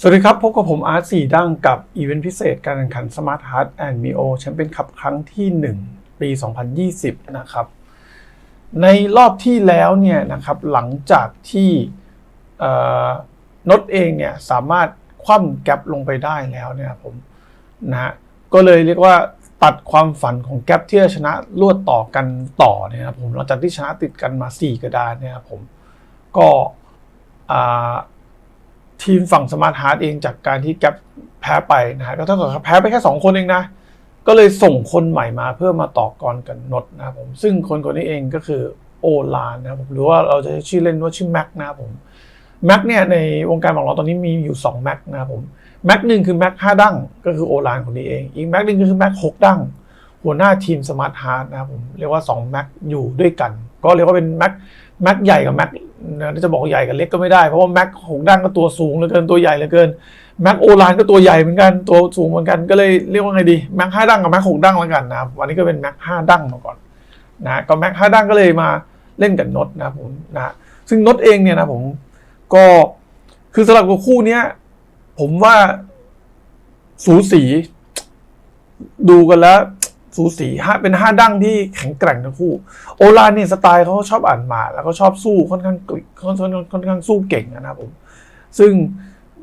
สวัสดีครับ พบกับผมอาร์ตสีดั้งกับอีเวนต์พิเศษการแข่งขัน Smart Heart and Mio แชมเปี้ยนคัพครั้งที่ 1 ปี 2020 นะครับ ในรอบที่แล้วเนี่ยนะครับหลังจากที่นดเองเนี่ยสามารถคว่ำแกลบลงไปได้แล้วเนี่ยผมนะฮะก็เลยเรียกว่าตัดความฝันของแกลบที่จะชนะรวดต่อกันต่อเนี่ยนะผมหลังจากที่ชนะติดกันมา 4 กระดานเนี่ยผมก็อ่า ทีมฝั่งสมาร์ทฮาร์ดเองจากการที่แกปแพ้ไปนะฮะก็เท่ากับแพ้ไปแค่ 2 คนเองนะ ก็เลยส่งคนใหม่มาเพื่อมาต่อกรกันนดนะผมซึ่งคนคนนี้เองก็คือโอลานนะครับผมหรือว่าเราจะชื่อเล่นว่าชื่อแม็กนะครับผมแม็กเนี่ยในวงการบอลเราตอนนี้มีอยู่2แม็กนะครับผมแม็กหนึ่งคือแม็กห้าดั้งก็คือโอลานคนนี้เอง อีกแม็กหนึ่งก็คือแม็กหกดั้งหัวหน้าทีมสมาร์ทฮาร์ดนะครับผมเรียกว่า2แม็กอยู่ด้วยกัน ก็เรียกว่าเป็นแม็ก แม็กใหญ่กับแม็กนะจะบอกใหญ่กับเล็กก็ไม่ได้ เพราะว่าแม็กหกดั้งก็ตัวสูงเหลือเกินตัวใหญ่เหลือเกินแม็กโอลานก็ตัวใหญ่เหมือนกันตัวสูงเหมือนกันก็เลยเรียกว่าไงดีแม็กห้าดั้งกับแม็กหกดั้งแล้วกันนะครับวันนี้ก็เป็นแม็กห้าดั้งมาก่อนนะก็แม็กห้าดั้งก็เลยมาเล่นกับนดนะผมนะซึ่งนดเองเนี่ยนะผมก็คือสำหรับกับคู่เนี้ยผมว่าสูสีดูกันแล้ว สูสีฮะเป็นห้าดั้งที่แข็งแกร่งทั้งคู่ โอลานเนี่ยสไตล์เขาชอบอ่านหมา แล้วก็ชอบสู้ค่อนข้างกลิค่อนข้างค่อนข้างสู้เก่งนะครับผม ซึ่ง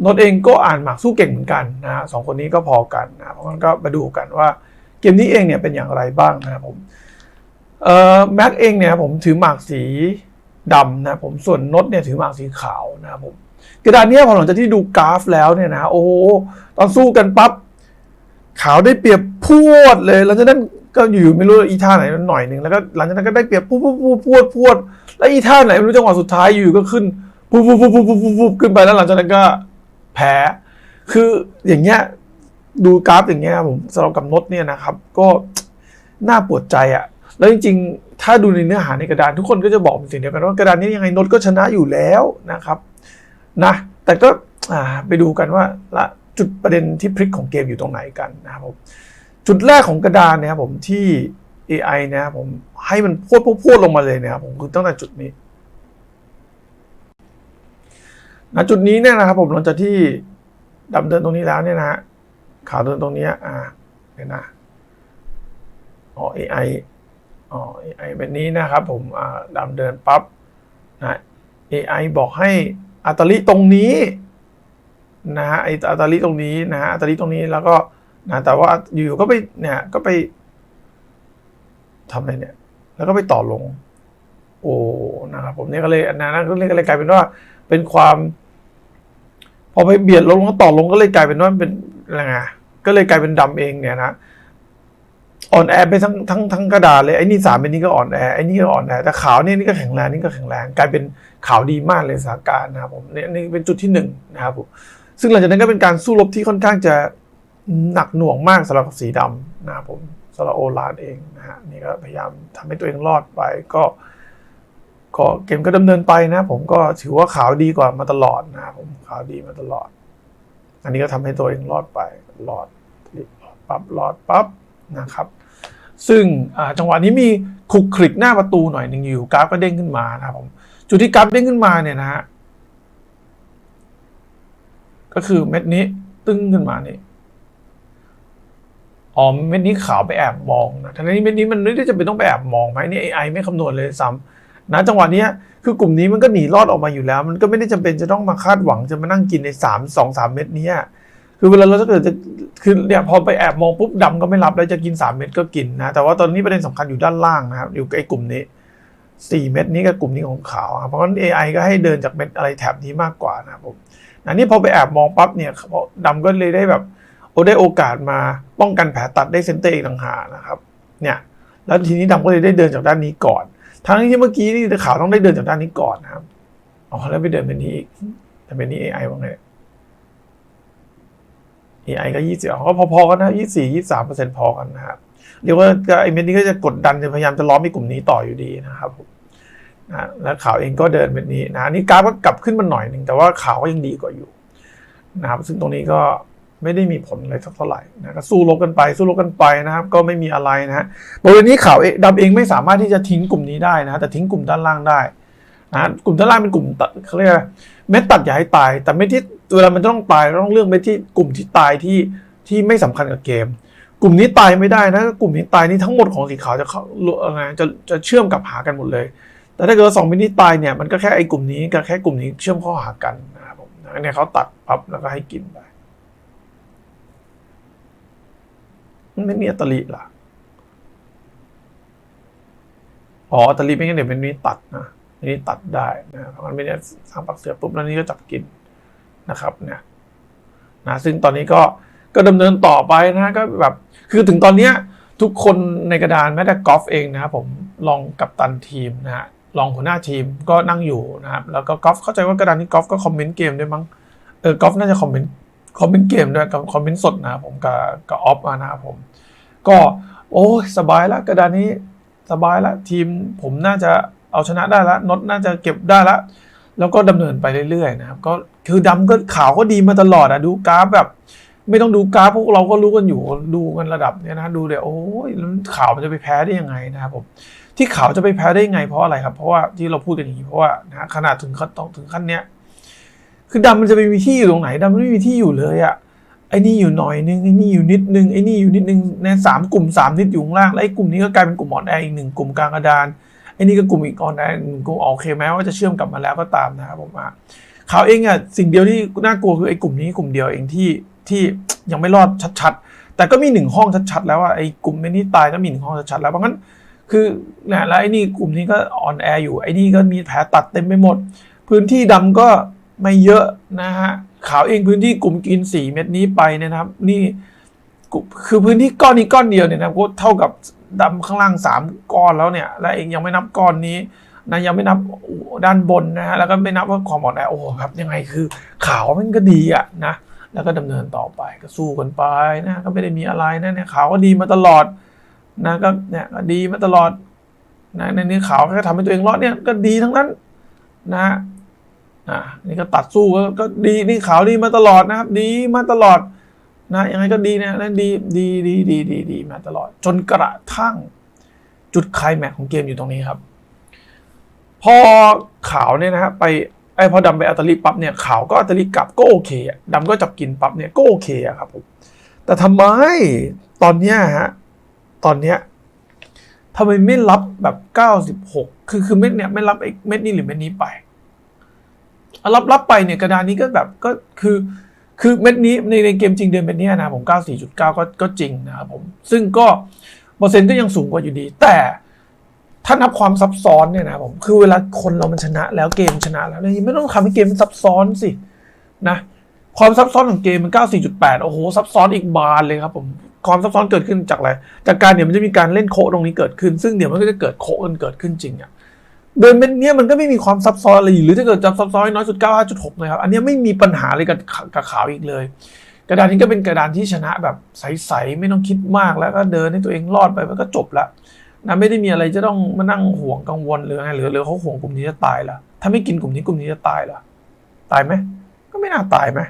นดเองก็อ่านหมากสู้เก่งเหมือนกันนะฮะสองคนนี้ก็พอกันนะเพราะงั้นก็มาดูกันว่าเกมนี้เองเนี่ยเป็นอย่างไรบ้างนะครับผมเอ่อแม็กเองเนี่ยผมถือหมากสีดำนะผมส่วนนดเนี่ยถือหมากสีขาวนะครับผมกระดานเนี้ยพอหลังจากที่ดูกราฟแล้วเนี่ยนะโอ้ตอนสู้กันปั๊บ ขาวได้เปรียบพรวดเลยหลังจากนั้นก็อยู่ไม่รู้อีท่าไหนหน่อยหนึ่งแล้วก็หลังจากนั้นก็ได้เปรียบพูดพูดพูดพูดพูดแล้วอีท่าไหนไม่รู้จังหวะสุดท้ายอยู่ก็ขึ้นพูดพูดพูดพูดพูดพูดพูดขึ้นไปแล้วหลังจากนั้นก็แพ้ คืออย่างเงี้ยดูกราฟอย่างเงี้ยผมสำหรับกับนดเนี่ยนะครับ ก็น่าปวดใจอะแล้วจริงๆ ถ้าดูในเนื้อหาในกระดานทุกคนก็จะบอกเป็นสิ่งเดียวกันว่ากระดานนี้ยังไงนดก็ชนะอยู่แล้วนะครับนะแต่ก็ไปดูกันว่าละ จุดประเด็นที่พลิกของเกมอยู่ตรงไหนกันนะครับผมจุดแรกของกระดานเนี่ยครับผมที่ AI เนะครับผมให้มันพวดพวดพดลงมาเลยนะครับผมคือตั้งแต่จุดนี้นะจุดนี้เนี่ยนะครับผมหลังจากที่ดำเดินตรงนี้แล้วเนี่ยนะฮะขาวเดินตรงเนี้ยอ่าเห็นนะอ๋อ AI อ๋อ AI แบบนี้นะครับผมอ่าดำเดินปั๊บนะ AI บอกให้อัตลิตรงนี้ นะฮะไออัตาลิตรงนี้นะฮะอัตาลิตรงนี้แล้วก็นะแต่ว่าอยู่ๆก็ไปเนี่ยก็ไปทำอะไรเนี่ย แล้วก็ไปต่อลง โอ้นะครับผมเนี่ยก็เลยอันนั้นก็เลยกลายเป็นว่าเป็นความ พอไปเบียดลงแล้วต่อลงก็เลยกลายเป็นว่าเป็นอะไรไงก็เลยกลายเป็นดำเองเนี่ยนะอ่อนแอไปทั้งทั้งทั้งกระดาษเลยไอ้นี่สามเป็นนี้ก็อ่อนแอไอ้นี่ก็อ่อนแอแต่ขาวเนี่ยนี่ก็แข็งแรงนี่ก็แข็งแรงกลายเป็นขาวดีมากเลยสถานการณ์นะครับผมเนี่ยนี่เป็นจุดที่หนึ่งนะครับผม ซึ่งหลังจากนั้นก็เป็นการสู้รบที่ค่อนข้างจะหนักหน่วงมากสำหรับสีดำนะครับผมสำหรับโอลานเองนะฮะนี่ก็พยายามทำให้ตัวเองรอดไปก็ก็เกมก็ดำเนินไปนะ ผมก็ถือว่าขาวดีกว่ามาตลอดนะผมขาวดีมาตลอด อันนี้ก็ทำให้ตัวเองรอดไปรอดปั๊บรอดปั๊บนะครับ ซึ่งจังหวะนี้มีคลุกคลิกหน้าประตูหน่อยหนึ่งอยู่กราฟก็เด้งขึ้นมานะครับผมจุดที่กราฟเด้งขึ้นมาเนี่ยนะฮะ ก็คือเม็ดนี้ตึ้งขึ้นมานี่อ๋อเม็ดนี้ขาวไปแอบมองนะทั้งนี้เม็ดนี้มันไม่ได้จะเป็นต้องไปแอบมองไหมนี่ AI ไม่คำนวณเลยซ้ำนะจังหวะเนี้ยคือกลุ่มนี้มันก็หนีรอดออกมาอยู่แล้ว มันก็ไม่ได้จำเป็นจะต้องมาคาดหวังจะมานั่งกินในสามสองสามเม็ดเนี้ยคือเวลาเราจะเกิดจะคือเนี่ยพอไปแอบมองปุ๊บดำก็ไม่รับแล้วจะกินสามเม็ดก็กินนะแต่ว่าตอนนี้ประเด็นสำคัญอยู่ด้านล่างนะครับอยู่ไอ้กลุ่มนี้สี่เม็ดนี้กับกลุ่มนี้ของขาวครับเพราะฉะนั้น AI ก็ให้เดินจากเม็ดอะไรแถบนี้มากกว่านะครับผม อันนี้พอไปแอบมองปั๊บเนี่ยดำก็เลยได้แบบโอได้โอกาสมาป้องกันแผลตัดได้เซนเตอร์อีกต่างหากนะครับ เนี่ย แล้วทีนี้ดำก็เลยได้เดินจากด้านนี้ก่อน ทั้งที่เมื่อกี้นี่ข่าวต้องได้เดินจากด้านนี้ก่อนนะครับอ๋อแล้วไปเดินเป็นนี้อีกแต่เป็นนี้ AI ว่าไง AI ก็ยี่สิบก็พอๆกันนะยี่สี่ยี่สามเปอร์เซ็นต์พอกันนะครับเรียกว่าไอ้เม็ดนี้ก็จะกดดันจะพยายามจะล้อมไอ้กลุ่มนี้ต่ออยู่ดีนะครับ นะแล้วข่าวเองก็เดินเป็นนี้นะนี่กราฟก็กลับขึ้นมาหน่อยหนึ่งแต่ว่าข่าวก็ยังดีกว่าอยู่นะครับ ซึ่งตรงนี้ก็ไม่ได้มีผลอะไรสักเท่าไหร่นะก็สู้รบกันไป สู้รบกันไปนะครับ ก็ไม่มีอะไรนะฮะบริเวณนี้ข่าวดำเองไม่สามารถที่จะทิ้งกลุ่มนี้ได้นะแต่ทิ้งกลุ่มด้านล่างได้นะกลุ่มด้านล่างเป็นกลุ่มเขาเรียกเม็ดตัดอย่าให้ตาย แต่เม็ดที่เวลามันต้องตายต้องเลือกไปที่กลุ่มที่ตายที่ที่ไม่สำคัญกับเกม กลุ่มนี้ตายไม่ได้นะกลุ่มนี้ตายนี่ทั้งหมดของสีขาวจะเข้าอะไรจะจะเชื่อมกับหากันหมดเลย แต่ถ้าเกิดสองมินิตายเนี่ยมันก็แค่ไอ้กลุ่มนี้กับแค่กลุ่มนี้เชื่อมข้าหากันนะครับผมอันเนี้ยเขาตัดปั๊บแล้วก็ให้กินไปมันไม่มีอัตลิล่ะอ๋ออัตลิไม่งั้นเดี๋ยวเป็นมินิตัดนะมินิตัดได้นะเพราะมันไม่ได้สร้างปักเสือปุ๊บแล้วนี่ก็จับกินนะครับเนี่ยนะซึ่งตอนนี้ก็ก็ดำเนินต่อไปนะก็แบบคือถึงตอนเนี้ยทุกคนในกระดานแม้แต่กอล์ฟเองนะครับผมลองกับตันทีมนะฮะ ลองหัวหน้าทีมก็นั่งอยู่นะครับแล้วก็กอล์ฟเข้าใจว่ากระดานนี้กอล์ฟก็คอมเมนต์เกมด้วยมั้งเออกอล์ฟน่าจะคอมเมนต์คอมเมนต์เกมด้วยกับคอมเมนต์สดนะครับผมกับกับออฟนะครับผม ก็โอ้สบายแล้วกระดานนี้สบายแล้วทีมผมน่าจะเอาชนะได้แล้วน็อตน่าจะเก็บได้แล้วแล้วก็ดำเนินไปเรื่อยๆนะครับก็คือดำก็ขาวก็ดีมาตลอดอะดูกราฟแบบ ไม่ต้องดูกราฟพวกเราก็รู้กันอยู่ดูกันระดับเนี้ยนะดูเดี๋ยวโอ้ยแล้วขาวมันจะไปแพ้ได้ยังไงนะครับผม ที่ขาวจะไปแพ้ได้ยังไงเพราะอะไรครับ เพราะว่าที่เราพูดกันอย่างนี้เพราะว่านะขนาดถึงขั้นต้องถึงขั้นเนี้ยคือดำมันจะไปมีที่อยู่ตรงไหนดำมันไม่มีที่อยู่เลยอะไอ้นี่อยู่หน่อยนึงไอ้นี่อยู่นิดนึงไอ้นี่อยู่นิดนึงในสามกลุ่มสามนิดอยู่ข้างล่างแล้วไอ้กลุ่มนี้ก็กลายเป็นกลุ่มอ่อนแออีกหนึ่งกลุ่มกลางกระดานไอ้นี่ก็กลุ่มอีกอ่อนแอหนึ่งกลุ่มโอเคแม้ว่าจะเชื่อมกลับมาแล้วก็ตามนะครับผมอะขาวเองอะสิ่งเดียวที่น่ากลัวคือไอ้กลุ่มนี้กลุ่มเดียวเองที่ที่ยังไม่รอดชัดๆแต่ก็มีหนึ่งห้องชัดๆแล้วว่าไอ้กลุ่มนี้ตายก็มีหนึ่งห้องชัดๆแล้วเพราะงั้น คือเนี่ยแล้วไอ้นี่กลุ่มนี้ก็อ่อนแออยู่ไอ้นี่ก็มีแผลตัดเต็มไปหมด พื้นที่ดำก็ไม่เยอะนะฮะขาวเองพื้นที่กลุ่มกินสี่เม็ดนี้ไปนะครับ นี่คือพื้นที่ก้อนนี้ก้อนเดียวเนี่ยนะก็เท่ากับดำข้างล่างสามก้อนแล้วเนี่ย และเองยังไม่นับก้อนนี้นะยังไม่นับด้านบนนะฮะแล้วก็ไม่นับว่าความอ่อนแอโอ้โหครับ ยังไงคือขาวมันก็ดีอะนะแล้วก็ดำเนินต่อไปก็สู้กันไปนะก็ไม่ได้มีอะไรนะเนี่ยขาวก็ดีมาตลอด นะก็เนี่ยก็ดีมาตลอดนะในนี้ขาวก็ทำให้ตัวเองรอดเนี่ยก็ดีทั้งนั้นนะอ่านี่ก็ตัดสู้ก็ก็ดีนี่ขาวดีมาตลอดนะครับ ดีมาตลอดนะยังไงก็ดีนะนั่นดีดีดีดีดีดีมาตลอด จนกระทั่งจุดไคลแม็กของเกมอยู่ตรงนี้ครับ พอขาวเนี่ยนะฮะไปไอ้พอดำไปอัตลิปั๊บเนี่ยขาวก็อัตลิกลับก็โอเคอะดำก็จับกินปั๊บเนี่ยก็โอเคอะครับผมแต่ทำไมตอนเนี้ยฮะ ตอนเนี้ยทำไมไม่รับแบบเก้าสิบหกคือคือเม็ดเนี่ยไม่รับไอ้เม็ดนี้หรือเม็ดนี้ไปอารับรับไปเนี่ยกระดานนี้ก็แบบก็คือคือเม็ดนี้ในในเกมจริงเดือนเม็ดเนี้ยนะผมเก้าสี่จุดเก้าก็ก็จริงนะครับผม ซึ่งก็เปอร์เซ็นต์ก็ยังสูงกว่าอยู่ดี แต่ถ้านับความซับซ้อนเนี่ยนะผมคือเวลาคนเรามันชนะแล้วเกมชนะแล้วเนี่ยไม่ต้องทำให้เกมมันซับซ้อนสินะความซับซ้อนของเกมมัน 94.8 โอ้โหซับซ้อนอีกบานเลยครับผม ความซับซ้อนเกิดขึ้นจากอะไร จากการเดี๋ยวมันจะมีการเล่นโคตรงนี้เกิดขึ้น ซึ่งเดี๋ยวมันก็จะเกิดโคกันเกิดขึ้นจริงอะเดินเป็นเนี้ยมันก็ไม่มีความซับซ้อนอะไรหรือถ้าเกิดจะซับซ้อนน้อยสุด 95.6 นะครับ อันนี้ไม่มีปัญหาเลยกับกับขาวอีกเลย กระดานนี้ก็เป็นกระดานที่ชนะแบบใสๆไม่ต้องคิดมากแล้วก็เดินให้ตัวเองรอดไปมันก็จบละนะไม่ได้มีอะไรจะต้องมานั่งห่วงกังวลหรือไงหรือหรือเขาห่วงกลุ่มนี้จะตายละถ้าไม่กินกลุ่มนี้กลุ่มนี้จะตายละตายไหมก็ไม่น่าตายไหม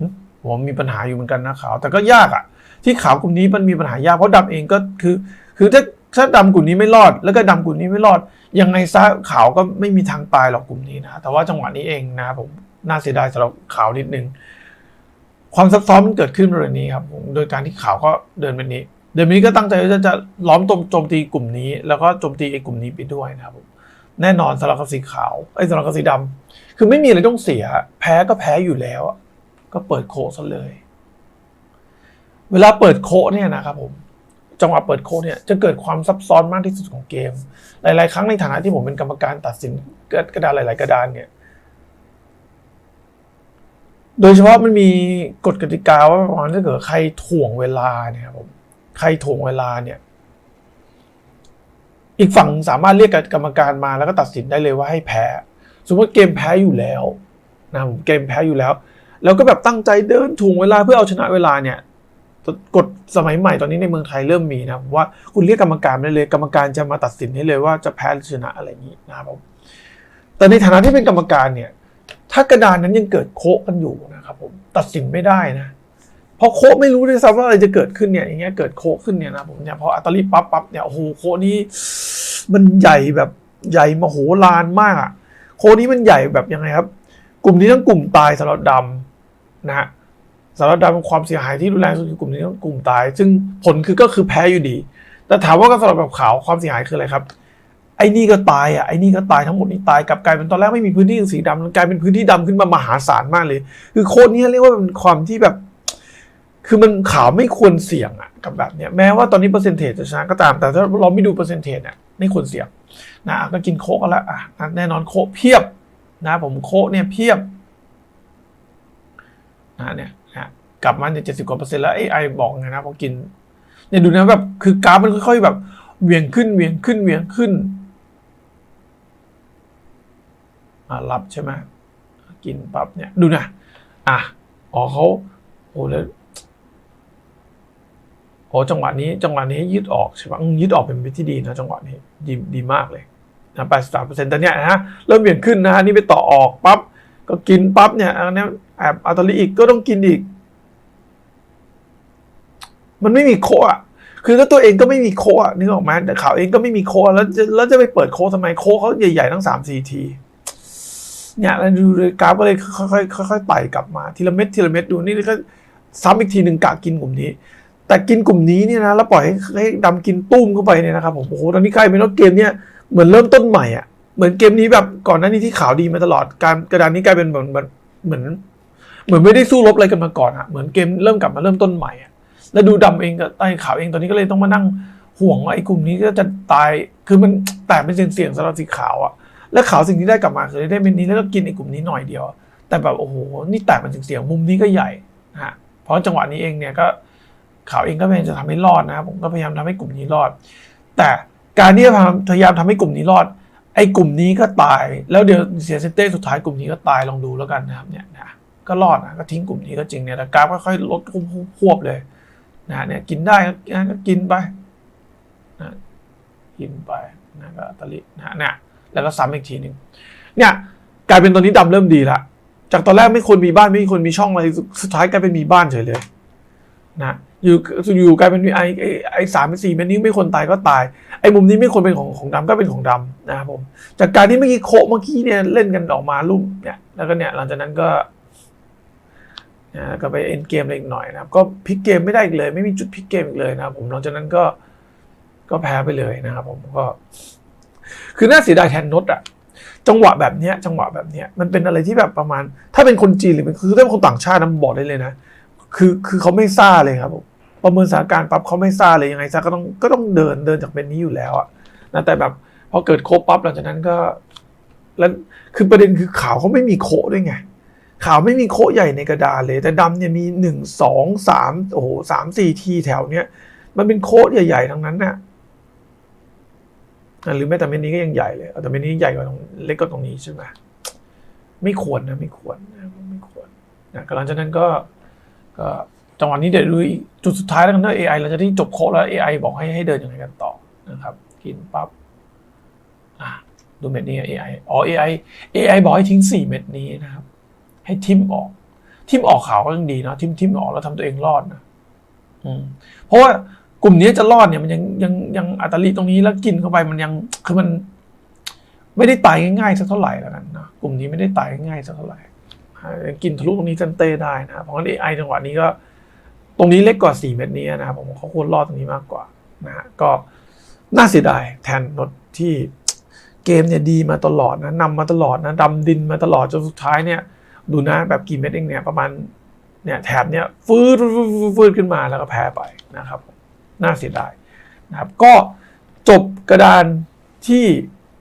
หึ ผมมีปัญหาอยู่เหมือนกันนะขาว แต่ก็ยากอะที่ขาวกลุ่มนี้มันมีปัญหายากเพราะดำเองก็คือ คือถ้าถ้าดำกลุ่มนี้ไม่รอด แล้วก็ดำกลุ่มนี้ไม่รอด ยังไงซะขาวก็ไม่มีทางตายหรอกกลุ่มนี้นะแต่ว่าจังหวะนี้เองนะผมน่าเสียดายสำหรับขาวนิดนึงความซับซ้อนมันเกิดขึ้นบริเวณนี้ครับโดยการที่ขาวก็เดินแบบนี้ เดินนี้ก็ตั้งใจว่าจะจะล้อมโจมโจมตีกลุ่มนี้ แล้วก็โจมตีไอ้กลุ่มนี้ไปด้วยนะครับผมแน่นอนสำหรับกบสีขาวไอ้สำหรับกบสีดำคือไม่มีอะไรต้องเสีย แพ้ก็แพ้อยู่แล้ว ก็เปิดโคซะเลย เวลาเปิดโคเนี่ยนะครับผมจังหวะเปิดโคเนี่ยจะเกิดความซับซ้อนมากที่สุดของเกม หลาย ๆ ครั้งในฐานะที่ผมเป็นกรรมการตัดสินกระดานหลาย ๆ กระดานเนี่ย โดยเฉพาะมันมีกฎกติกาว่าประมาณถ้าเกิดใครถ่วงเวลาเนี่ยครับผมใครถ่วงเวลาเนี่ย อีกฝั่งสามารถเรียกกรรมการมาแล้วก็ตัดสินได้เลยว่าให้แพ้ สมมติเกมแพ้อยู่แล้วนะผมเกมแพ้อยู่แล้ว แล้วก็แบบตั้งใจเดินถ่วงเวลาเพื่อเอาชนะเวลาเนี่ยกฎสมัยใหม่ตอนนี้ในเมืองไทยเริ่มมีนะว่าคุณเรียกกรรมการได้เลย กรรมการจะมาตัดสินให้เลยว่าจะแพ้หรือชนะอะไรอย่างนี้นะครับผมแต่ในฐานะที่เป็นกรรมการเนี่ย ถ้ากระดานนั้นยังเกิดโคกันอยู่นะครับผมตัดสินไม่ได้นะพอโคไม่รู้ด้วยซ้ำว่าอะไรจะเกิดขึ้นเนี่ยอย่างเงี้ยเกิดโคขึ้นเนี่ยนะผมเนี่ยพออัตลิปั๊บปั๊บเนี่ยโอ้โหโคนี้มันใหญ่แบบใหญ่มโหฬารมากอะโคนี้มันใหญ่แบบยังไงครับ กลุ่มนี้ทั้งกลุ่มตายสำหรับดำ นะฮะสำหรับดำความเสียหายที่รุนแรงสุดคือกลุ่มนี้ทั้งกลุ่มตาย ซึ่งผลคือก็คือแพ้อยู่ดี แต่ถามว่าก็สำหรับแบบขาวความเสียหายคืออะไรครับไอ้นี่ก็ตายอะไอ้นี่ก็ตายทั้งหมดนี่ตายกลับกลายเป็นตอนแรกไม่มีพื้นที่สีดำกลายเป็นพื้นที่ดำขึ้นมามหาศาลมากเลย คือโค้ดนี้เรียกว่าเป็นความที่แบบ คือมันขาวไม่ควรเสี่ยงอะกับแบบเนี้ยแม้ว่าตอนนี้เปอร์เซนเทจจะชนะก็ตาม แต่ถ้าเราไม่ดูเปอร์เซนเทจเนี่ยไม่ควรเสี่ยงนะก็กินโคกแล้วอะแน่นอนโคกเพียบนะผมโคกเนี่ยเพียบ นะเนี่ยนะกลับมาเนี่ยเจ็ดสิบกว่าเปอร์เซ็นต์แล้วไอ้ไอบอกไงนะพอกินเนี่ยดูนะแบบคือกราฟมันค่อยๆแบบเวียงขึ้นเวียงขึ้นเวียงขึ้นอะรับใช่ไหมกินปั๊บเนี่ยดูนะอะอ๋อเขาโอ้แล้วโอ้จังหวะนี้จังหวะนี้ยืดออกใช่ปะยืดออกเป็นวิธีดีนะจังหวะนี้ดีดีมากเลยนะแปดสิบสามเปอร์เซ็นต์แต่เนี้ยนะเริ่มเปลี่ยนขึ้นนะฮะนี่ไปต่อออกปั๊บก็กินปั๊บเนี่ยอันเนี้ย แอบอัลตอรีอีกก็ต้องกินอีก มันไม่มีโคอะคือแล้วตัวเองก็ไม่มีโคอะนึกออกไหมแต่ข่าวเองก็ไม่มีโคอะแล้วจะแล้วจะไปเปิดโคทำไมโคเขาใหญ่ๆทั้งสามสี่ทีเนี่ยแล้วดูเลยกราฟก็เลยค่อยๆค่อยๆไต่กลับมา ทีละเม็ดทีละเม็ดดูนี่ก็ซ้ำอีกทีหนึ่งกะกินกลุ่มนี้ แต่กินกลุ่มนี้เนี่ยนะแล้วปล่อยให้ดำกินตุ้มเข้าไปเนี่ยนะครับผมโอ้โหตอนนี้กลายเป็นว่าเกมเนี่ยเหมือนเริ่มต้นใหม่อะเหมือนเกมนี้แบบก่อนหน้านี้ที่ข่าวดีมาตลอดการกระดานนี้กลายเป็นเหมือนเหมือน เหมือนไม่ได้สู้รบอะไรกันมาก่อนอะเหมือนเกมเริ่มกลับมาเริ่มต้นใหม่อะแล้วดูดำเองกับใต้ขาวเองตอนนี้ก็เลยต้องมานั่งห่วงว่าไอ้กลุ่มนี้ก็จะตายคือมันแตกเป็นเสี่ยงสำหรับสีขาวอะแล้วขาวสิ่งที่ได้กลับมาคือได้เม็ดนี้แล้วก็กินไอ้กลุ่มนี้หน่อยเดียว แต่แบบโอ้โหนี่แตกเป็นเสี่ยงมุมนี้ก็ใหญ่ฮะเพราะจังหวะนี้เองเนี่ยก็ขาวเองก็พยายามจะทำให้รอดนะครับผมก็พยายามทำให้กลุ่มนี้รอด แต่การที่พยายามทำให้กลุ่มนี้รอด ไอ้กลุ่มนี้ก็ตาย แล้วเดี๋ยวเสียเซนเต้สุดท้ายกลุ่มนี้ก็ตายลองดูแล้วกันนะครับเนี่ยนะ ก็รอดนะก็ทิ้งกลุ่มนี้ก็จริงเนี่ยแต่กราฟค่อยๆลดควบเลยนะเนี่ยกินได้ก็กินไปนะกินไปนะก็ตะลินะเนี่ยแล้วก็ซ้ำอีกทีหนึ่งเนี่ยกลายเป็นตอนนี้ดำเริ่มดีละจากตอนแรกไม่คนมีบ้านไม่มีคนมีช่องอะไรสุดท้ายกลายเป็นมีบ้านเฉยเลยนะอยู่อยู่กลายเป็นไอไอไอสามเป็นสี่เม็ดนี้ไม่คนตายก็ตายไอมุมนี้ไม่ควรเป็นของของดำก็เป็นของดำนะครับผมจากการที่เมื่อกี้โคเมื่อกี้เนี่ยเล่นกันออกมาลุ่มเนี่ยแล้วก็เนี่ยหลังจากนั้นก็ นะก็ไปเอ็นเกมอะไรอีกหน่อยนะครับ ก็พลิกเกมไม่ได้อีกเลย ไม่มีจุดพลิกเกมอีกเลยนะครับผมหลังจากนั้นก็ก็แพ้ไปเลยนะครับผมก็ คือน่าเสียดายแทนนดอะจังหวะแบบเนี้ย จังหวะแบบเนี้ยมันเป็นอะไรที่แบบประมาณ ถ้าเป็นคนจีนหรือเป็นคือถ้าเป็นคนต่างชาตินะบอกได้เลยนะคือคือเขาไม่ซ่าเลยครับผมประเมินสถานการณ์ปั๊บเขาไม่ซ่าเลยยังไงซะก็ต้องก็ต้องเดินเดินจากเป็นนี้อยู่แล้วอะนะแต่แบบพอเกิดโคปั๊บหลังจากนั้นก็ แล้วคือประเด็นคือขาวเขาไม่มีโคด้วยไง ขาวไม่มีโคใหญ่ในกระดานเลย แต่ดำเนี่ยมีหนึ่งสองสามโอ้โหสามสี่ทีแถวเนี้ยมันเป็นโคใหญ่ๆทั้งนั้นน่ะหรือแม้แต่เม็ดนี้ก็ยังใหญ่เลยแต่เม็ดนี้ใหญ่กว่าตรงเล็กกว่าตรงนี้ใช่ไหมไม่ควรนะไม่ควรนะไม่ควรนะหลังจากนั้นก็ก็จังหวะนี้เดี๋ยวดูจุดสุดท้ายแล้วกันเนะ AI เราจะที่จบโค้ดแล้ว AI บอกให้ให้เดินยังไงกันต่อนะครับ กินปั๊บอะดูเม็ดนี้ AI อ๋อ AI AI บอกให้ทิ้ง 4 เม็ดนี้นะครับ ให้ทิมออก ทิมออกขาวก็ยังดีนะทิมทิมออกแล้วทำตัวเองรอดนะอืมเพราะว่ากลุ่มนี้จะรอดเนี่ยมันยังยังยังอัตลีตรงนี้แล้วกินเข้าไปมันยังคือมัน ไม่ได้ตายง่ายๆสักเท่าไหร่แล้วกันนะกลุ่มนี้ไม่ได้ตายง่ายสักเท่าไหร่กินทะลุตรงนี้จันเต้ได้นะเพราะงั้น AI จังหวะนี้ก็ ตรงนี้เล็กกว่า4เม็ดนี้นะครับผมเขาควรรอดตรงนี้มากกว่านะฮะก็น่าเสียดายแทนนดที่เกมเนี่ยดีมาตลอดนะนำมาตลอดนะดำดินมาตลอดจนสุดท้ายเนี่ย ดูนะแบบกี่เม็ดเองเนี่ยประมาณเนี่ยแถบเนี่ยฟืดฟืดขึ้นมาแล้วก็แพ้ไปนะครับ น่าเสียดายนะครับ ก็จบกระดานที่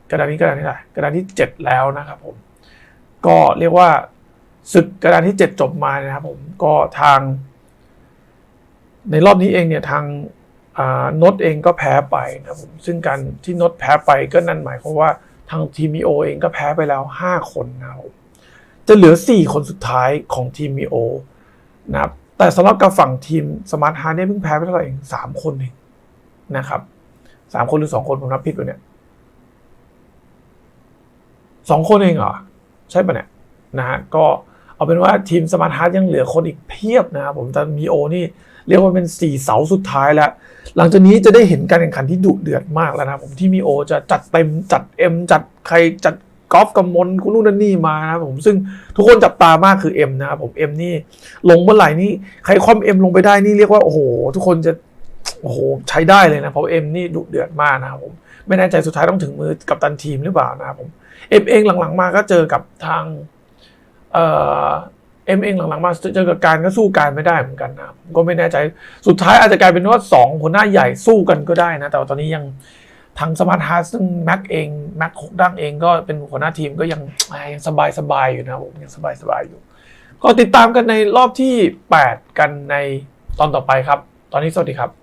กระดานนี้กระดานที่ไหนกระดานที่ 7 แล้วนะครับผมก็เรียกว่าศึกกระดานที่ 7 จบมานะครับผมก็ทาง ในรอบนี้เองเนี่ยทางนดเองก็แพ้ไปนะครับผมซึ่งการที่นดแพ้ไปก็นั่นหมายความว่าทางทีมีโอเองก็แพ้ไปแล้ว 5 คนนะครับ จะเหลือ 4 คนสุดท้ายของทีมมีโอนะครับแต่สำหรับกับฝั่งทีมสมาร์ทฮาร์ดเนี่ยเพิ่งแพ้ไปเท่าไหร่เองสามคนเองนะครับสามคนหรือสองคนผมนับผิดไปเนี่ยสองคนเองเหรอ ใช่ปะเนี่ยนะฮะก็เอาเป็นว่าทีมสมาร์ทฮาร์ดยังเหลือคนอีกเพียบนะครับผมแต่มีโอนี่เรียกว่าเป็นสี่เสาสุดท้ายแล้ว หลังจากนี้จะได้เห็นการแข่งขันที่ดุเดือดมากแล้วนะครับผมที่มีโอจะจัดเต็มจัดเอ็มจัดใครจัด กอล์ฟกับมนคุณนู่นนั่นนี่มานะครับผมซึ่งทุกคนจับตามากคือเอ็มนะครับผมเอ็มนี่ลงเมื่อไหร่นี่ใครคว่ำเอ็มลงไปได้นี่เรียกว่าโอ้โห ทุกคนจะโอ้โหใช้ได้เลยนะเพราะเอ็มนี่ดุเดือดมากนะครับผมไม่แน่ใจสุดท้ายต้องถึงมือกับตันทีมหรือเปล่านะครับผมเอ็มเองหลังๆมาก็เจอกับทางเอ่อเอ็มเองหลังๆมาเจอกับการก็สู้การไม่ได้เหมือนกันนะผมก็ไม่แน่ใจสุดท้ายอาจจะกลายเป็นว่าสองหัวหน้าใหญ่สู้กันก็ได้นะ แต่ตอนนี้ยัง ทางสมาร์ทฮาร์ซึ่งแม็กเองแม็กคุกดังเองก็เป็นหัวหน้าทีมก็ยังยังสบายสบายอยู่นะผมยังสบายสบายอยู่ ก็ติดตามกันในรอบที่ 8 กันในตอนต่อไปครับ ตอนนี้สวัสดีครับ